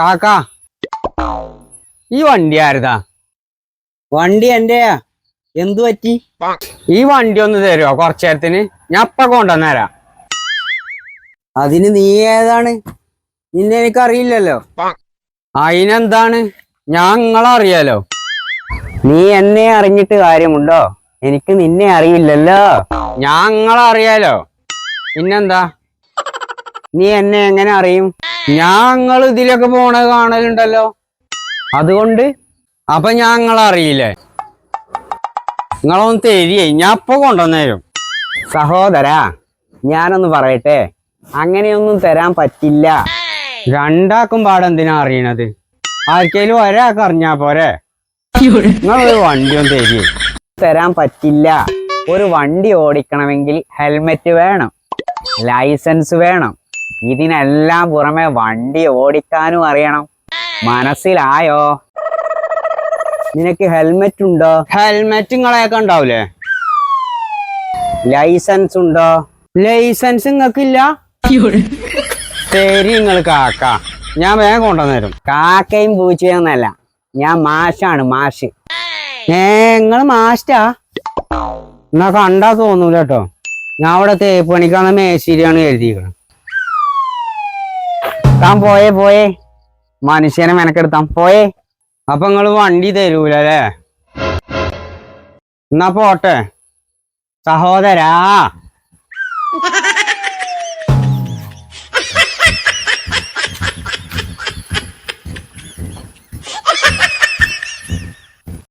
കാക്കാ. ഈ വണ്ടി ആരുതാ? വണ്ടി എന്റെയാ എന്തു പറ്റി? ഈ വണ്ടി ഒന്ന് തരുമോ കുറച്ചു നേരത്തിന് ഞാൻ അപ്പ കൊണ്ടുവന്നേരാ അതിന് നീ ഏതാണ്? നിന്നെ എനിക്ക് അറിയില്ലല്ലോ അതിനെന്താണ്? ഞാൻ നിങ്ങളറിയാലോ. നീ എന്നെ അറിഞ്ഞിട്ട് കാര്യമുണ്ടോ? എനിക്ക് നിന്നെ അറിയില്ലല്ലോ. ഞാൻ നിങ്ങളറിയാലോ. പിന്നെന്താ? നീ എന്നെ എങ്ങനെ അറിയും? ഞങ്ങൾ ഇതിലൊക്കെ പോണ കാണലുണ്ടല്ലോ. അതുകൊണ്ട് അപ്പൊ ഞാൻ നിങ്ങളറിയില്ലേ നിങ്ങളൊന്ന് തരിയേ ഞാൻ അപ്പൊ കൊണ്ടുവന്നേരും. സഹോദരാ ഞാനൊന്ന് പറയട്ടെ. അങ്ങനെയൊന്നും തരാൻ പറ്റില്ല. രണ്ടാക്കും പാടെന്തിനാ അറിയണത്? ആർക്കേലും ഒരാൾക്ക് അറിഞ്ഞാ പോരെ? നിങ്ങളൊരു വണ്ടി ഒന്ന് തരിയേ. തരാൻ പറ്റില്ല. ഒരു വണ്ടി ഓടിക്കണമെങ്കിൽ ഹെൽമെറ്റ് വേണം. ലൈസൻസ് വേണം. ഇതിനെല്ലാം പുറമെ വണ്ടി ഓടിക്കാനും അറിയണം. മനസ്സിലായോ? നിനക്ക് ഹെൽമെറ്റ് ഉണ്ടോ? ഹെൽമെറ്റ് നിങ്ങളെയൊക്കെ ഉണ്ടാവൂലേ? ലൈസൻസ് ഉണ്ടോ? ലൈസൻസ് നിങ്ങൾക്കില്ല ശരി നിങ്ങൾ കാക്ക. ഞാൻ വേഗം കൊണ്ടുവന്നേരും കാക്കയും പൂച്ചയൊന്നല്ല ഞാൻ മാഷാണ് മാഷ്. ഏ നിങ്ങൾ മാസ്റ്റാ എന്നാ കണ്ടാ തോന്നൂല കേട്ടോ ഞാൻ അവിടെ തേപ്പ് പണിക്കാണ് മേശിരിയാണ് എഴുതിയിരിക്കണം താൻ പോയേ പോയേ. മനുഷ്യനെ മെനക്കെടുത്താൻ പോയേ. അപ്പൊ നിങ്ങൾ വണ്ടി തരൂല അല്ലേ എന്നാ പോട്ടെ. സഹോദരാ.